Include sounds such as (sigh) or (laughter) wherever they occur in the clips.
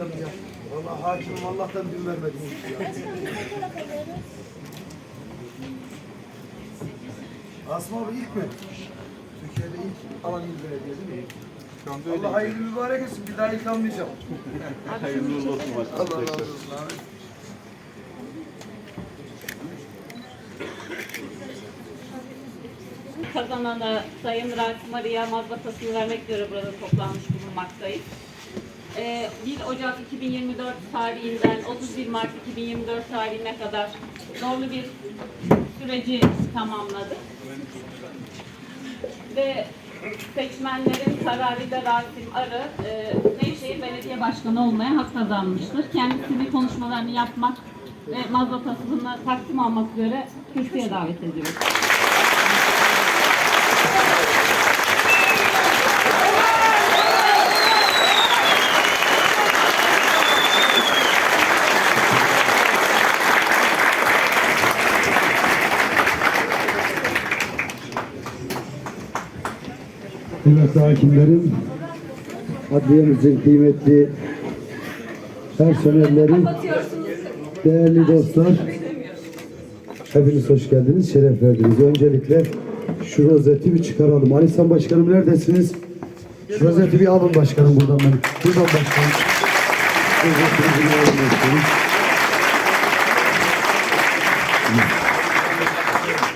geldin ya. Valla hakimim Allah'tan din vermedin ya. Asma abi ilk mi? Türkiye'de ilk alan il belediye değil mi? Allah hayırlı mübarek etsin. Bir daha ilk almayacağım. (laughs) Hayırlı uğurlu olsun başkanım. Allah razı olsun abi. Kazanana Sayın Rasim Arı'ya mazbatasını vermek üzere burada toplanmış bulunmaktayız. Ee, 1 Ocak 2024 tarihinden 31 Mart 2024 tarihine kadar zorlu bir süreci tamamladık. Ve seçmenlerin kararıyla Rasim Arı e, Nevşehir Belediye Başkanı olmaya hak kazanmıştır. Kendisini konuşmalarını yapmak ve mazbatasını takdim almak üzere kürsüye davet ediyoruz. Kıymetli hakimlerim, adliyemizin kıymetli personelleri, değerli dostlar, hepiniz hoş geldiniz, şeref verdiniz. Öncelikle şu rozeti bir çıkaralım. Ali İhsan Başkanım neredesiniz? Şu rozeti bir alın başkanım buradan ben. Buradan başkanım. Alın başkanım.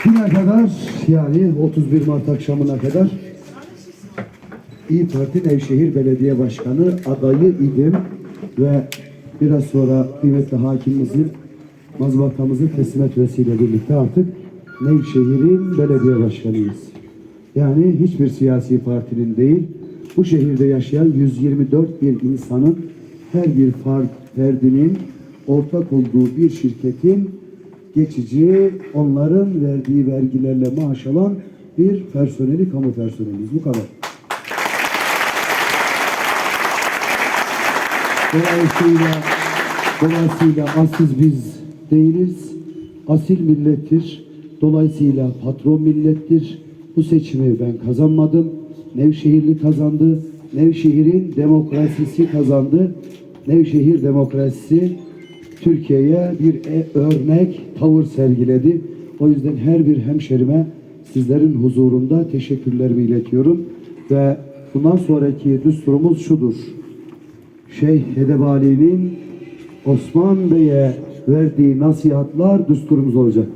Güne kadar yani 31 Mart akşamına kadar İyi Parti Nevşehir Belediye Başkanı adayı idim ve biraz sonra kıymetli hakimimizin mazbatamızı teslim etmesiyle birlikte artık Nevşehir'in belediye başkanıyız. Yani hiçbir siyasi partinin değil, bu şehirde yaşayan 124 bir insanın her bir fard, ferdinin ortak olduğu bir şirketin geçici onların verdiği vergilerle maaş alan bir personeli, kamu personeliyiz. Bu kadar. Dolayısıyla, dolayısıyla assiz biz değiliz. Asil millettir. Dolayısıyla patron millettir. Bu seçimi ben kazanmadım. Nevşehirli kazandı. Nevşehir'in demokrasisi kazandı. Nevşehir demokrasisi Türkiye'ye bir e- örnek tavır sergiledi. O yüzden her bir hemşerime sizlerin huzurunda teşekkürlerimi iletiyorum. Ve bundan sonraki düsturumuz şudur. Şeyh Hedebali'nin Osman Bey'e verdiği nasihatlar düsturumuz olacak.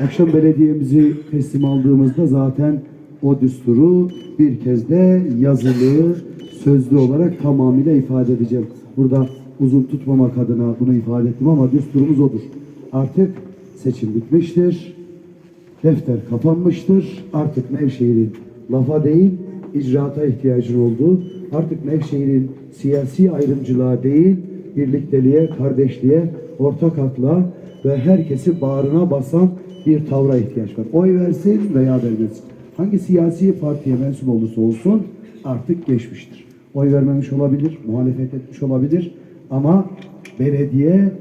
Akşam belediyemizi teslim aldığımızda zaten o düsturu bir kez de yazılı, sözlü olarak tamamıyla ifade edeceğim. Burada uzun tutmamak adına bunu ifade ettim ama düsturumuz odur. Artık seçim bitmiştir. Defter kapanmıştır. Artık Nevşehir'in lafa değil, icraata ihtiyacı oldu. Artık Nevşehir'in siyasi ayrımcılığa değil, birlikteliğe, kardeşliğe, ortak akla ve herkesi bağrına basan bir tavra ihtiyaç var. Oy versin veya vermesin. Hangi siyasi partiye mensup olursa olsun artık geçmiştir. Oy vermemiş olabilir, muhalefet etmiş olabilir ama belediye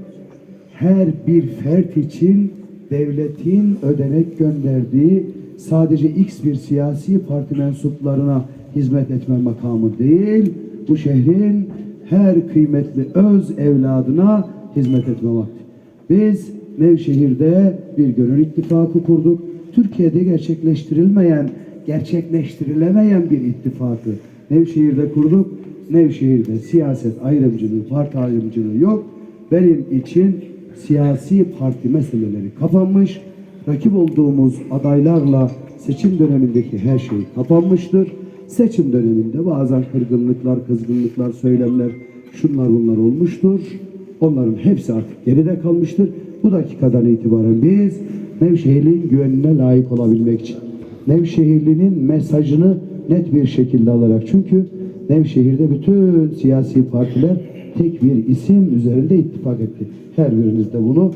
her bir fert için devletin ödenek gönderdiği sadece X bir siyasi parti mensuplarına hizmet etme makamı değil, bu şehrin her kıymetli öz evladına hizmet etme vakti. Biz Nevşehir'de bir gönül ittifakı kurduk. Türkiye'de gerçekleştirilmeyen, gerçekleştirilemeyen bir ittifakı Nevşehir'de kurduk. Nevşehir'de siyaset ayrımcılığı, parti ayrımcılığı yok. Benim için siyasi parti meseleleri kapanmış. Rakip olduğumuz adaylarla seçim dönemindeki her şey kapanmıştır. Seçim döneminde bazen kırgınlıklar, kızgınlıklar, söylemler, şunlar bunlar olmuştur. Onların hepsi artık geride kalmıştır. Bu dakikadan itibaren biz Nevşehir'in güvenine layık olabilmek için Nevşehirli'nin mesajını net bir şekilde alarak çünkü Nevşehir'de bütün siyasi partiler tek bir isim üzerinde ittifak etti. Her biriniz de bunu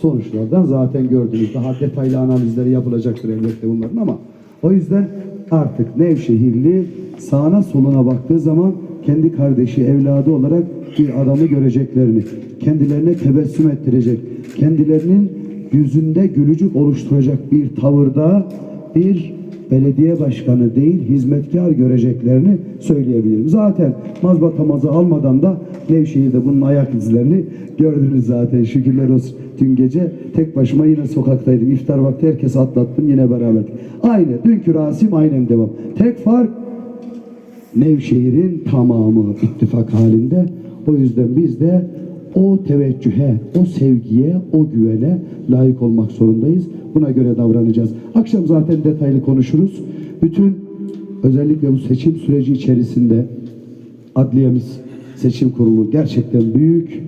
sonuçlardan zaten gördünüz. Daha detaylı analizleri yapılacaktır elbette bunların ama o yüzden artık Nevşehirli sağına soluna baktığı zaman kendi kardeşi, evladı olarak bir adamı göreceklerini, kendilerine tebessüm ettirecek, kendilerinin yüzünde gülücük oluşturacak bir tavırda bir belediye başkanı değil hizmetkar göreceklerini söyleyebilirim. Zaten mazbatamazı almadan da Nevşehir'de bunun ayak izlerini gördünüz zaten şükürler olsun. Dün gece tek başıma yine sokaktaydım. İftar vakti herkes atlattım yine beraber. Aynı dünkü Rasim aynen devam. Tek fark Nevşehir'in tamamı ittifak halinde. O yüzden biz de o teveccühe, o sevgiye, o güvene layık olmak zorundayız. Buna göre davranacağız. Akşam zaten detaylı konuşuruz. Bütün özellikle bu seçim süreci içerisinde adliyemiz, seçim kurulu gerçekten büyük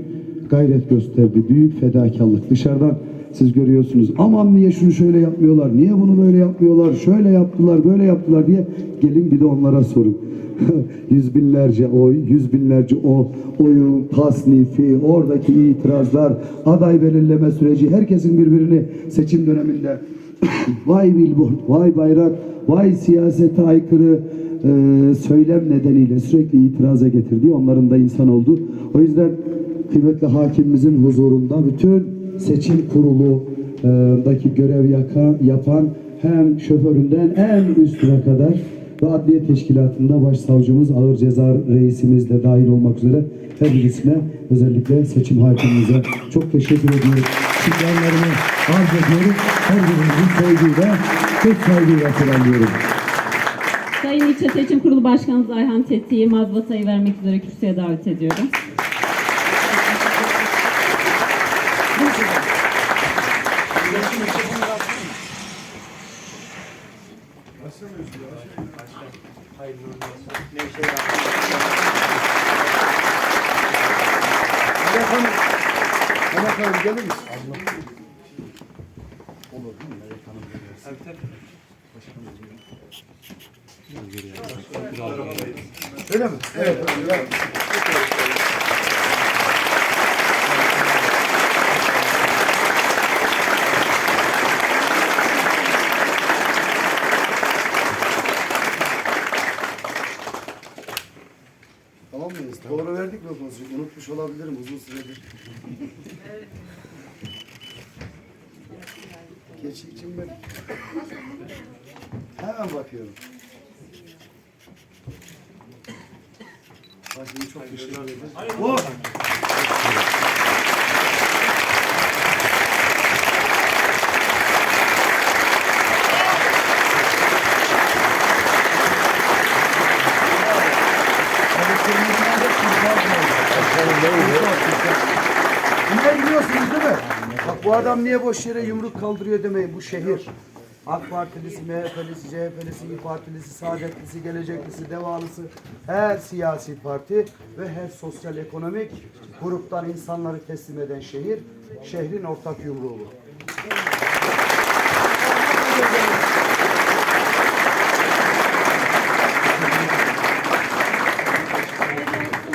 gayret gösterdi. Büyük fedakarlık. Dışarıdan siz görüyorsunuz. Aman niye şunu şöyle yapmıyorlar? Niye bunu böyle yapmıyorlar? Şöyle yaptılar, böyle yaptılar diye gelin bir de onlara sorun. (laughs) yüz binlerce oy, yüz binlerce o oyun, tasnifi, oradaki itirazlar, aday belirleme süreci, herkesin birbirini seçim döneminde (coughs) vay billboard, vay bayrak, vay siyasete aykırı e, söylem nedeniyle sürekli itiraza getirdiği onların da insan oldu. O yüzden kıymetli hakimimizin huzurunda bütün seçim kurulundaki görev yaka, yapan hem şoföründen en üstüne kadar ve adliye teşkilatında başsavcımız, ağır ceza reisimiz de dahil olmak üzere her birisine özellikle seçim hakimimize çok teşekkür ediyorum. Şükranlarımı arz ediyorum. Her birinizin sevgiyle, çok saygıyla selamlıyorum. Sayın İlçe Seçim Kurulu Başkanımız Ayhan Teti'yi mazbatayı vermek üzere kürsüye davet ediyorum. Melek Hanım. Melek Hanım gelir misin? Öyle mi? Evet. evet. Tamam mıyız? Doğru verdik mi pozisyonu? Unutmuş olabilirim uzun süredir. Geçi için ben hemen bakıyorum. Başını çok teşekkür ederim. Oh! Bunları biliyorsunuz değil mi? Bak bu adam niye boş yere yumruk kaldırıyor demeyin. Bu şehir. AK Partilisi, MHP'lisi, CHP'lisi, İYİ Partilisi, Saadetlisi, Geleceklisi, Devalısı, her siyasi parti ve her sosyal ekonomik gruptan insanları teslim eden şehir, şehrin ortak yumruğu.